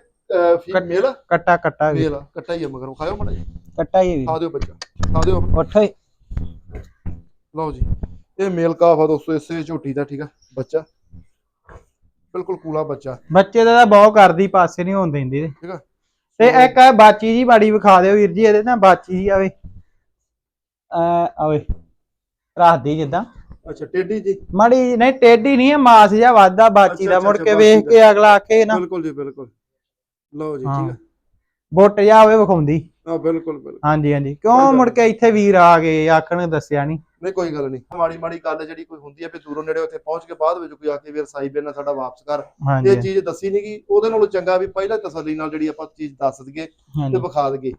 Speaker 1: ਫੀਮੇਲ
Speaker 2: ਕੱਟਾ ਕੱਟਾ ਵੀ।
Speaker 1: ਕੱਟਾ ਹੀ ਆ ਮਗਰ ਖਾਇਓ ਮੜਾ
Speaker 2: ਕੱਟਾ ਹੀ ਵੀ।
Speaker 1: ਖਾ ਦਿਓ ਬੱਚਾ ਖਾ ਦਿਓ।
Speaker 2: ਉੱਠ ਓਏ।
Speaker 1: ਲਓ ਜੀ ਇਹ ਮੇਲ ਕਾਫ ਆ ਦੋਸਤੋ ਇਸੇ ਝੋਟੀ ਦਾ ਠੀਕ ਆ ਬੱਚਾ। ਬਿਲਕੁਲ ਕੂਲਾ ਬੱਚਾ।
Speaker 2: ਬੱਚੇ ਦਾ ਤਾਂ ਬਹੁਤ ਕਰਦੀ ਪਾਸੇ ਨਹੀਂ ਹੋਣ ਦਿੰਦੀ।
Speaker 1: ਠੀਕ ਆ।
Speaker 2: ਤੇ ਇੱਕ ਇਹ ਬਾਚੀ ਜੀ ਬਾੜੀ ਵਿਖਾ ਦਿਓ ਵੀਰ ਜੀ ਇਹਦੇ ਨਾ ਬਾਚੀ ਜੀ ਆਵੇ। ਆ ਆਵੇ। ਰੱਖਦੀ ਜਿੱਦਾਂ।
Speaker 1: ਅੱਛਾ ਟੇਢੀ ਜੀ?
Speaker 2: ਮਾੜੀ ਜਿਹੀ- ਨਹੀਂ ਟੇਢੀ ਨਹੀਂ ਹੈ ਮਾਸ ਜਿਹਾ ਵੱਧਦਾ ਬਾਚੀ
Speaker 1: ਅੱਛਾ,
Speaker 2: ਦਾ
Speaker 1: ਅੱਛਾ,
Speaker 2: ਮੁੜ ਕੇ ਵੇਖ। ਕੇ ਅਗਲਾ ਆਖੇ ਨਾ।
Speaker 1: ਬਿਲਕੁਲ ਜੀ ਬਿਲਕੁਲ। ਲਓ ਜੀ
Speaker 2: ਹਾਂ।
Speaker 1: ਠੀਕ ਆ
Speaker 2: ਬੁੱਟ ਜਾ ਹੋਵੇ ਵਿਖਾਉਂਦੀ।
Speaker 1: ਹਾਂ ਬਿਲਕੁਲ ਬਿਲਕੁਲ।
Speaker 2: ਹਾਂਜੀ ਹਾਂਜੀ।
Speaker 1: ਕੋਈ
Speaker 2: ਕਿਉਂ
Speaker 1: ਗੱਲ
Speaker 2: ਮੁੜ ਕੇ ਇੱਥੇ ਵੀਰ ਆ ਗਏ ਆਖਣ ਦੱਸਿਆ ਨਹੀਂ।
Speaker 1: ਨਹੀਂ ਕੋਈ ਗੱਲ ਨਹੀਂ। ਮਾੜੀ ਮਾੜੀ ਗੱਲ ਜਿਹੜੀ ਕੋਈ ਹੁੰਦੀ ਹੈ ਵੀ ਦੂਰੋਂ ਨੇੜੇ ਉੱਥੇ ਪਹੁੰਚ ਕੇ ਬਾਅਦ ਵਿੱਚ ਕੋਈ ਆ ਕੇ ਵੀਰ ਸਾਈ ਨਾਲ ਸਾਡਾ ਵਾਪਸ ਕਰ। ਇਹ
Speaker 2: ਹਾਂਜੀ
Speaker 1: ਚੀਜ਼ ਦੱਸੀ ਨਹੀਂ ਗਈ ਉਹਦੇ ਨਾਲੋਂ ਚੰਗਾ ਵੀ ਪਹਿਲਾਂ ਤਸੱਲੀ ਨਾਲ ਜਿਹੜੀ ਆਪਾਂ ਚੀਜ਼ ਦੱਸ ਦਈਏ ਤੇ
Speaker 2: ਹਾਂਜੀ।
Speaker 1: ਵਿਖਾ ਦਈਏ।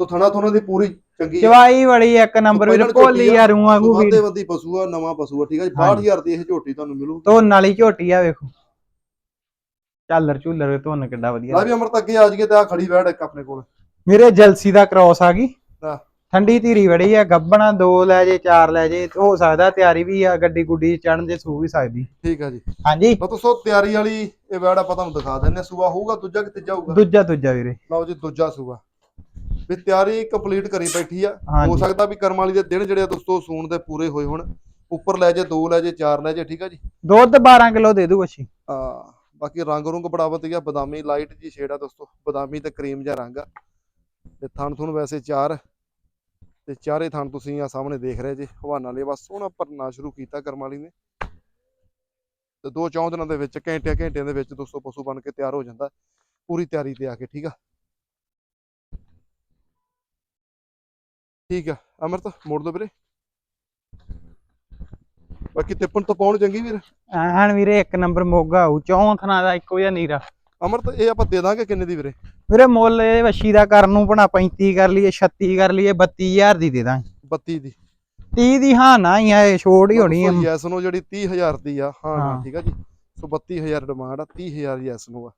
Speaker 1: ਸੋ ਥਣਾ ਥਣਾ ਦੀ ਪੂਰੀ ਚੰਗੀ
Speaker 2: ਚਵਾਈ ਵੜੀ ਇੱਕ ਨੰਬਰ ਭੋਲੀ
Speaker 1: ਝੋਟੀ ਆ,
Speaker 2: ਰੂਆਂ ਨੂੰ
Speaker 1: ਵਾਦੇ ਬੰਦੀ ਪਸ਼ੂ ਆ ਨਵਾਂ ਪਸ਼ੂ ਆ ਠੀਕ ਹੈ ਜੀ?
Speaker 2: ਹਾਂਜੀ।
Speaker 1: 62000 ਦੀ ਇਹ ਝੋਟੀ ਤੁਹਾਨੂੰ ਮਿਲੂ
Speaker 2: ਧੁੰਨ ਵਾਲੀ ਝੋਟੀ ਆ ਵੇਖੋ। ਝਾਲਰ ਝੂਲਰ ਧੁੰਨ ਕਿੱਡਾ ਵਧੀਆ।
Speaker 1: ਲਾ ਵੀ ਅਮਰਤ ਅੱਗੇ ਆ ਜੀਏ ਤੇ ਆ ਖੜੀ ਵੈੜ ਇੱਕ ਆਪਣੇ ਕੋਲ।
Speaker 2: ਮੇਰੇ ਜਲਸੀ ਦਾ ਕ੍ਰਾਸ ਆ ਗਈ। ਠੰਡੀ ਧੀਰੀ ਵੜੀ ਆ ਗੱਬਣਾ ਦੋ ਲੈ ਜੇ ਚਾਰ ਲੈ ਜੇ ਹੋ ਸਕਦਾ ਤਿਆਰੀ ਵੀ ਆ ਗੱਡੀ ਗੁੱਡੀ ਚੜਨ ਦੇ ਸੂ ਵੀ ਸਕਦੀ।
Speaker 1: ਠੀਕ ਹੈ ਜੀ।
Speaker 2: ਹਾਂਜੀ।
Speaker 1: ਲਓ ਦੋਸਤੋ ਤਿਆਰੀ ਵਾਲੀ ਇਹ ਵੈੜ ਆਪਾਂ ਤੁਹਾਨੂੰ ਦਿਖਾ ਦਿੰਨੇ ਸੂਆ ਹੋਊਗਾ ਦੂਜਾ ਕਿ ਤੀਜਾ ਹੋਊਗਾ?
Speaker 2: ਦੂਜਾ ਦੂਜਾ ਵੀਰੇ।
Speaker 1: ਲਓ ਜੀ ਦੂਜਾ ਸੂਆ। ਵੀ ਤਿਆਰੀ ਕੰਪਲੀਟ ਕਰੀ ਬੈਠੀ ਆ। ਹੋ ਸਕਦਾ ਵੀ ਕਰਮ ਵਾਲੀ ਦੇ ਦਿਨ ਜਿਹੜੇ ਆ ਦੋਸਤੋ ਸੂਣ ਦੇ ਪੂਰੇ ਹੋਏ ਹੁਣ। ਉੱਪਰ ਲੈ ਜੇ ਦੋ ਲੈ ਜੇ ਚਾਰ ਲੈ ਜੇ ਠੀਕ ਆ ਜੀ?
Speaker 2: ਦੁੱਧ 12 ਕਿਲੋ ਦੇ ਦੂ ਅੱਛੀ
Speaker 1: ਆ ਬਾਕੀ ਰੰਗ ਰੁੰਗ ਬੜਾ ਵਧੀਆ ਬਦਾਮੀ ਲਾਈਟ ਜੀ ਸ਼ੇਡ ਆ ਦੋਸਤੋ। ਬਦਾਮੀ ਤੇ ਕਰੀਮ ਜਿਹਾ ਰੰਗ ਆ। ਤੇ ਥਣ ਥੁਣ ਵੈਸੇ ਚਾਰ। ਤੇ ਚਾਰੇ ਥਣ ਤੁਸੀਂ ਆ ਸਾਹਮਣੇ ਦੇਖ ਰਹੇ ਜੀ। ਹਵਾਨਾ ਲਈ ਬਸ ਸੋਹਣਾ ਭਰਨਾ ਸ਼ੁਰੂ ਕੀਤਾ ਕਰਮ ਵਾਲੀ ਨੇ। ਤੇ ਦੋ ਚੌਂ ਦਿਨਾਂ ਦੇ ਵਿੱਚ ਘੰਟਿਆਂ ਘੰਟਿਆਂ ਦੇ ਵਿੱਚ ਦੋਸਤੋ ਪਸ਼ੂ ਬਣ ਕੇ ਤਿਆਰ ਹੋ ਜਾਂਦਾ। ਪੂਰੀ ਤਿਆਰੀ ਤੇ ਆ ਕੇ ਠੀਕ ਆ? ਠੀਕ ਆ ਅਮਰਤ ਮੋੜ ਦੋ ਵੀਰੇ। ਬਾਕੀ ਤਿੱਪਣ ਤੋਂ ਪਾਉਣ ਚੰਗੀ ਵੀਰ।
Speaker 2: ਐਨ ਵੀਰੇ ਇੱਕ ਨੰਬਰ ਮੋਗਾ ਹੋਊ ਚੌਂ ਥਣਾ ਦਾ ਇੱਕੋ ਜਿਹਾ ਨੀਰਾ।
Speaker 1: ਅਮਰਤ ਇਹ ਆਪਾਂ ਦੇ ਦਾਂਗੇ ਕਿੰਨੇ ਦੀ ਵੀਰੇ?
Speaker 2: ਵੀਰੇ ਮੁੱਲ ਇਹ ਵੱਛੀ ਦਾ ਕਰਨ ਨੂੰ ਬਣਾ 35 ਕਰ ਲਈਏ 36 ਕਰ ਲਈਏ 32000 ਦੀ ਦੇ ਦਾਂਗੇ।
Speaker 1: 32 ਦੀ।
Speaker 2: 30 ਦੀ ਹਾਂ ਨਾ ਹੀ ਆ ਇਹ ਛੋੜ ਹੀ ਹੋਣੀ ਹੈ
Speaker 1: ਯੈਸ ਨੂੰ ਜਿਹੜੀ 30000 ਦੀ ਆ ਹਾਂ ਹਾਂ
Speaker 2: ਹਾਂ।
Speaker 1: ਠੀਕ ਆ ਜੀ। ਸੋ 32000 ਡਿਮਾਂਡ ਆ 30000 ਯੈਸ ਨੂੰ ਆ।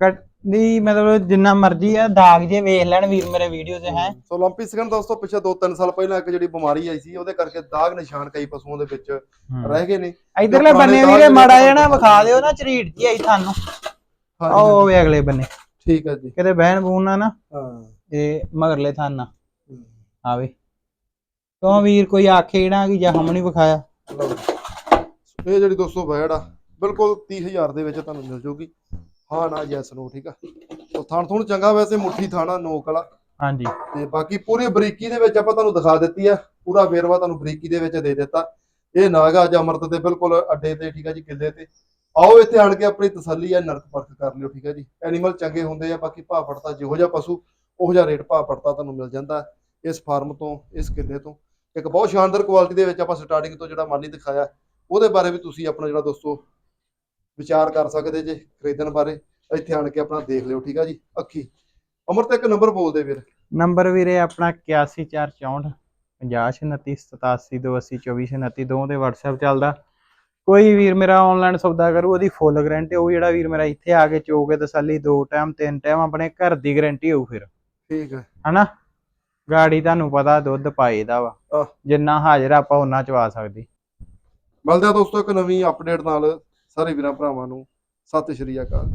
Speaker 2: ਕੱਢੀ ਮਤਲਬ ਜਿੰਨਾ ਮਰਜ਼ੀ ਆ ਦਾਗ ਜੇ ਵੇਖ ਲੈਣ ਵੀਰ ਮੇਰੇ ਵੀਡੀਓ ਤੇ ਹੈ
Speaker 1: ਸੋ ਲੰਪੀ ਸਕਿਨ ਦੋਸਤੋ ਪਿਛੇ 2-3 ਸਾਲ ਪਹਿਲਾਂ ਇੱਕ ਜਿਹੜੀ ਬਿਮਾਰੀ ਆਈ ਸੀ ਉਹਦੇ ਕਰਕੇ ਦਾਗ ਨਿਸ਼ਾਨ ਕਈ ਪਸ਼ੂਆਂ ਦੇ ਵਿੱਚ ਰਹਿ ਗਏ ਨੇ।
Speaker 2: ਇਧਰਲੇ
Speaker 1: ਪੁਰਾਣੇ
Speaker 2: ਬੰਨੇ
Speaker 1: ਦਾਗ
Speaker 2: ਵੀਰੇ
Speaker 1: ਜਿਹੜੇ
Speaker 2: ਮਾੜਾ ਜਿਹਾ ਨਾ ਵਿਖਾ ਦਿਓ ਨਾ ਝਰੀਟ ਜੀ ਆਈ ਤੁਹਾਨੂੰ। ਉਹ ਵੇ ਅਗਲੇ ਬੰਨੇ।
Speaker 1: ਠੀਕ ਹੈ ਜੀ।
Speaker 2: ਕਿਤੇ ਬਹਿਣ ਬੂਣ ਨਾ ਨਾ
Speaker 1: ਹਾਂ।
Speaker 2: ਇਹ ਮਗਰਲੇ ਥਾਨ ਨਾ
Speaker 1: ਹੂੰ।
Speaker 2: ਆਵੇ। ਕਿਉਂ ਵੀਰ ਕੋਈ ਆਖੇ ਜਿਹੜਾ ਕਿ ਜਾਂ ਹਮ ਨਹੀਂ ਵਿਖਾਇਆ?
Speaker 1: ਲਓ ਜੀ। ਇਹ ਜਿਹੜੀ ਦੋਸਤੋ ਬੈੜ ਆ ਬਿਲਕੁਲ 30000 ਦੇ ਵਿੱਚ ਤੁਹਾਨੂੰ ਮਿਲ ਜੂਗੀ। ਹਾਂ ਨਾ ਯੈਸ ਨੋ ਠੀਕ ਆ। ਉਹ ਥਣ ਥੁਣ ਚੰਗਾ ਵੈਸੇ ਮੁੱਠੀ ਥਾਣਾ ਨੋਕ ਵਾਲਾ।
Speaker 2: ਹਾਂਜੀ।
Speaker 1: ਤੇ ਬਾਕੀ ਪੂਰੀ ਬਰੀਕੀ ਦੇ ਵਿੱਚ ਆਪਾਂ ਤੁਹਾਨੂੰ ਦਿਖਾ ਦਿੱਤੀ ਆ। ਪੂਰਾ ਵੇਰਵਾ ਤੁਹਾਨੂੰ ਬਰੀਕੀ ਦੇ ਵਿੱਚ ਦੇ ਦਿੱਤਾ। ਇਹ ਨਾਗਾ ਅੱਜ ਅਮਰਤ ਦੇ ਬਿਲਕੁਲ ਅੱਡੇ ਤੇ ਠੀਕ ਆ ਜੀ ਕਿੱਲੇ ਤੇ। ਆਓ ਇੱਥੇ ਆਣ ਕੇ ਆਪਣੀ ਤਸੱਲੀ ਆ ਨਰਕ ਪਰਖ ਕਰ ਲਿਓ ਠੀਕ ਆ ਜੀ। ਐਨੀਮਲ ਚੰਗੇ ਹੁੰਦੇ ਆ ਬਾਕੀ ਭਾਅ ਪੜਤਾ ਜਿਹੋ ਜਿਹਾ ਪਸ਼ੂ ਉਹੋ ਜਿਹਾ ਰੇਟ ਭਾਅ ਪੜਤਾ ਤੁਹਾਨੂੰ ਮਿਲ ਜਾਂਦਾ ਇਸ ਫਾਰਮ ਤੋਂ ਇਸ ਕਿੱਲੇ ਤੋਂ। ਇੱਕ ਬਹੁਤ ਸ਼ਾਨਦਾਰ ਕੁਆਲਿਟੀ ਦੇ ਵਿੱਚ ਆਪਾਂ ਸਟਾਰਟਿੰਗ ਤੋਂ ਜਿਹੜਾ ਮਾਨੀ ਦਿਖਾਇਆ ਉਹਦੇ ਬਾਰੇ ਵੀ ਤੁਸੀਂ ਆਪਣਾ ਜਿਹੜਾ ਦੋਸਤੋ ਵਿਚਾਰ ਕਰ ਸਕਦੇ ਜੇ ਖਰੀਦਣ ਬਾਰੇ ਇੱਥੇ ਆਣ ਕੇ ਆਪਣਾ ਦੇਖ ਲਿਓ ਠੀਕ ਆ ਜੀ? ਅੱਖੀ। ਅਮਰਤ ਇੱਕ ਨੰਬਰ ਬੋਲਦੇ ਵੀਰ।
Speaker 2: ਨੰਬਰ ਵੀਰੇ ਆਪਣਾ 8164 5029 87282429 ਦੋ ਤੇ WhatsApp ਚੱਲਦਾ। ਕੋਈ ਵੀਰ ਮੇਰਾ ਆਨਲਾਈਨ ਸੌਦਾ ਕਰੂ ਉਹਦੀ ਫੁੱਲ ਗਾਰੰਟੀ ਹੋਊ ਜਿਹੜਾ ਵੀਰ ਮੇਰਾ ਇੱਥੇ ਆ ਕੇ ਚੋ ਕੇ ਤਸੱਲੀ ਦੋ ਟਾਈਮ ਤਿੰਨ ਟਾਈਮ ਆਪਣੇ ਘਰ ਦੀ ਗਾਰੰਟੀ ਹੋਊ ਫਿਰ।
Speaker 1: ਠੀਕ ਹੈ
Speaker 2: ਹਨਾ? ਗਾੜੀ ਤੁਹਾਨੂੰ ਪਤਾ ਦੁੱਧ ਪਾਈਦਾ ਵਾ। ਜਿੰਨਾ ਹਾਜ਼ਰ ਆਪਾਂ ਉਹਨਾਂ ਚਵਾ ਸਕਦੀ।
Speaker 1: ਮਿਲਦੇ ਆ ਦੋਸਤੋ ਇੱਕ ਨਵੀਂ ਅਪਡੇਟ ਨਾਲ। ਸਾਰੇ ਵੀਰਾਂ ਭਰਾਵਾਂ ਨੂੰ ਸਤਿ ਸ਼੍ਰੀ ਅਕਾਲ।